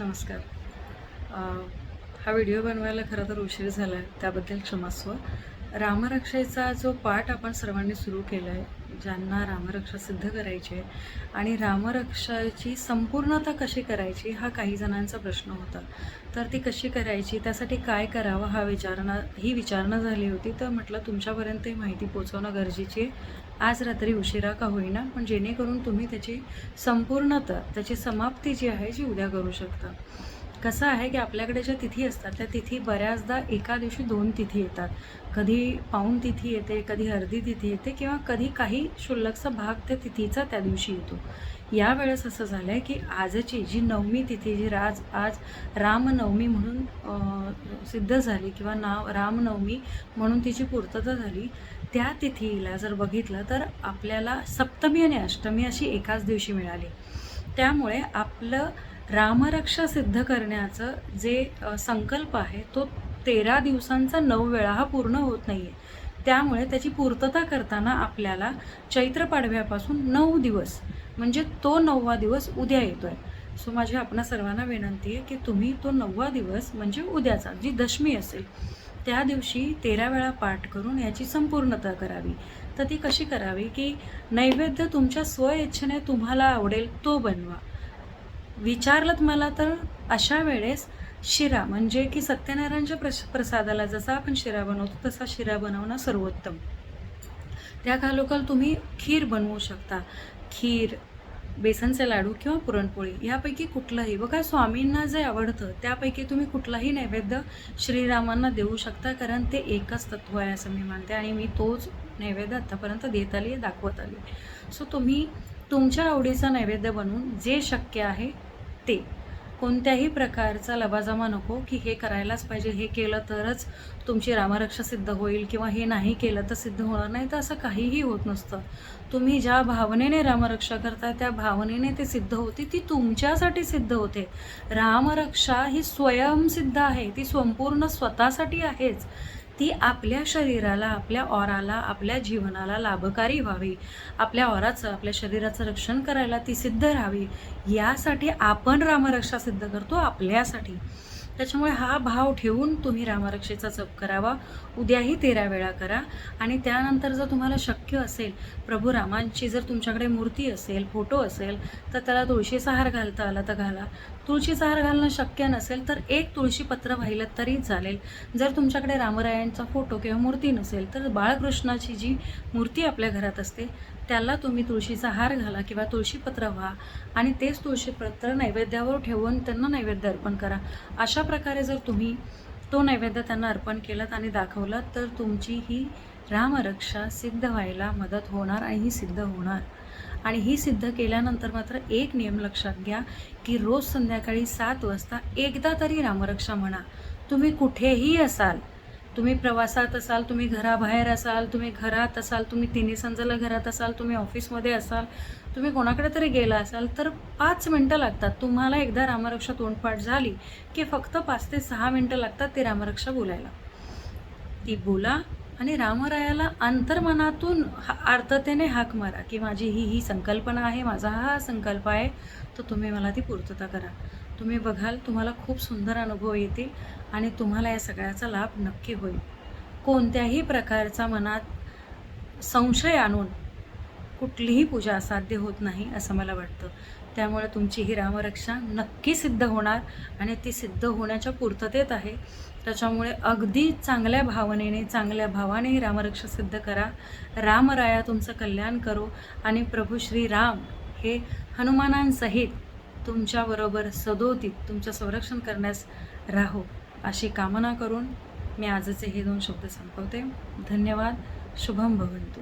नमस्कार. हा व्हिडिओ बनवायला खरं तर उशीर झाला आहे त्याबद्दल क्षमास्व. रामरक्षेचा जो पाठ आपण सर्वांनी सुरू केला आहे ज्यांना रामरक्षा सिद्ध करायची आहे आणि रामरक्षाची संपूर्णता कशी करायची हा काही जणांचा प्रश्न होता. तर ती कशी करायची त्यासाठी काय करावं हा विचारणा ही विचारणा झाली होती. तर म्हटलं तुमच्यापर्यंत ही माहिती पोचवणं गरजेची आहे. आज रात्री उशिरा का होईना पण जेणेकरून तुम्ही त्याची संपूर्णता त्याची समाप्ती जी आहे जी उद्या करू शकता. कसं आहे की आपल्याकडे ज्या तिथी असतात त्या तिथी बऱ्याचदा एका दिवशी दोन तिथी येतात. कधी पाऊण तिथी येते कधी अर्धी तिथी येते किंवा कधी काही क्षुल्लकचा भाग त्या तिथीचा त्या दिवशी येतो. यावेळेस असं झालं आहे की आजची जी नवमी तिथी जी राज आज रामनवमी म्हणून सिद्ध झाली किंवा नाव रामनवमी म्हणून तिची पूर्तता झाली त्या तिथीला जर बघितलं तर आपल्याला सप्तमी आणि अष्टमी अशी एकाच दिवशी मिळाली. त्यामुळे आपलं रामरक्षा सिद्ध करण्याचं जे संकल्प आहे तो तेरा दिवसांचा नऊ वेळा हा पूर्ण होत नाही आहे त्यामुळे त्याची पूर्तता करताना आपल्याला चैत्र पाडव्यापासून नऊ दिवस म्हणजे तो नववा दिवस उद्या येतो आहे सो माझी आपणा सर्वांना विनंती आहे की तुम्ही तो नववा दिवस म्हणजे उद्याचा जी दशमी असेल त्या दिवशी तेरा वेळा पाठ करून याची संपूर्णता करावी. तर ती कशी करावी की नैवेद्य तुमच्या स्वइच्छेने तुम्हाला आवडेल तो बनवा. विचारलं मला तर अशा वेळेस शिरा म्हणजे की सत्यनारायणच्या प्रस प्रसादाला जसा आपण शिरा बनवतो तसा शिरा बनवणं सर्वोत्तम. त्या खालोखाल तुम्ही खीर बनवू शकता. खीर बेसनचे लाडू किंवा पुरणपोळी यापैकी कुठलंही. बघा स्वामींना जे आवडतं त्यापैकी तुम्ही कुठलाही नैवेद्य श्रीरामांना देऊ शकता कारण ते एकच तत्व आहे असं मी मानते. आणि मी तोच नैवेद्य आत्तापर्यंत देत आली आहे दाखवत आली सो तुम्ही तुमच्या आवडीचा नैवेद्य बनवून जे शक्य आहे ते. कोणत्याही प्रकारचा लबाजमा नको की हे करायलाच पाहिजे हे केलं तरच तुमची रामरक्षा सिद्ध होईल किंवा हे नाही केलं तर सिद्ध होणार नाही तर असं काहीही होत नसतं. तुम्ही ज्या भावनेने रामरक्षा करता त्या भावनेने ते सिद्ध होते ती तुमच्यासाठी सिद्ध होते. रामरक्षा ही स्वयंसिद्ध आहे ती संपूर्ण स्वतःसाठी आहेच. ती आपल्या शरीराला आपल्या ऑराला आपल्या जीवनाला लाभकारी व्हावी. आपल्या ऑराचं आपल्या शरीराचं रक्षण करायला ती सिद्ध राहावी. यासाठी आपण रामरक्षा सिद्ध करतो आपल्यासाठी. त्याच्यामुळे हा भाव ठेवून तुम्ही रामरक्षेचा जप करावा. उद्याही तेरा वेळा करा. आणि त्यानंतर जर तुम्हाला शक्य असेल प्रभू रामांची जर तुमच्याकडे मूर्ती असेल फोटो असेल तर त्याला तुळशीचा हार घालता आला तर घाला. तुळशीचा हार घालणं शक्य नसेल तर एक तुळशीपत्र वाहिलं तरी चालेल. जर तुमच्याकडे रामरायांचा फोटो किंवा मूर्ती नसेल तर बाळकृष्णाची जी मूर्ती आपल्या घरात असते त्याला तुम्ही तुळशीचा हार घाला किंवा तुळशीपत्र व्हा आणि तेच तुळशीपत्र नैवेद्यावर ठेवून त्यांना नैवेद्य अर्पण करा. अशा प्रकारे जर तुम्ही तो नैवेद्य त्यांना अर्पण केलात आणि दाखवलात तर तुमची ही रामरक्षा सिद्ध व्हायला मदत होणार आणि ही सिद्ध होणार. आणि ही सिद्ध केल्यानंतर मात्र एक नियम लक्षात घ्या की रोज संध्याकाळी सात वाजता एकदा तरी रामरक्षा म्हणा. तुम्ही कुठेही असाल तुम्ही प्रवासात असाल तुम्ही घराबाहेर असाल तुम्ही घरात असाल तुम्ही तिन्ही संजाला घरात असाल तुम्ही ऑफिसमध्ये असाल तुम्ही कोणाकडे तरी गेला असाल तर पाच मिनटं लागतात. तुम्हाला एकदा रामरक्षा तोंडपाठ झाली की फक्त पाच ते सहा मिनटं लागतात ती रामरक्षा बोलायला. ती बोला आणि रामरायाला अंतर्मनातून हा- आर्ततेने हाक मारा की माझी ही ही संकल्पना आहे माझा हा संकल्प आहे तर तुम्ही मला ती पूर्तता करा. तुम्ही बघाल तुम्हाला खूप सुंदर अनुभव येतील आणि तुम्हाला या सगळ्याचा लाभ नक्की होईल. कोणत्याही प्रकारचा मनात संशय आणून कुठलीही पूजा असाध्य होत नाही असं मला वाटतं. त्यामुळे तुमची ही रामरक्षा नक्की सिद्ध होणार आणि ती सिद्ध होण्याच्या पूर्ततेत आहे. त्याच्यामुळे अगदी चांगल्या भावनेने चांगल्या भावाने ही रामरक्षा सिद्ध करा. रामराया तुमचं कल्याण करो आणि प्रभू श्री राम हे हनुमानांसहित तुमच्याबरोबर सदोदित तुमचं संरक्षण करण्यास राहो अशी कामना करून मी आजचे हे दोन शब्द संपवते. धन्यवाद. शुभम भवंतू.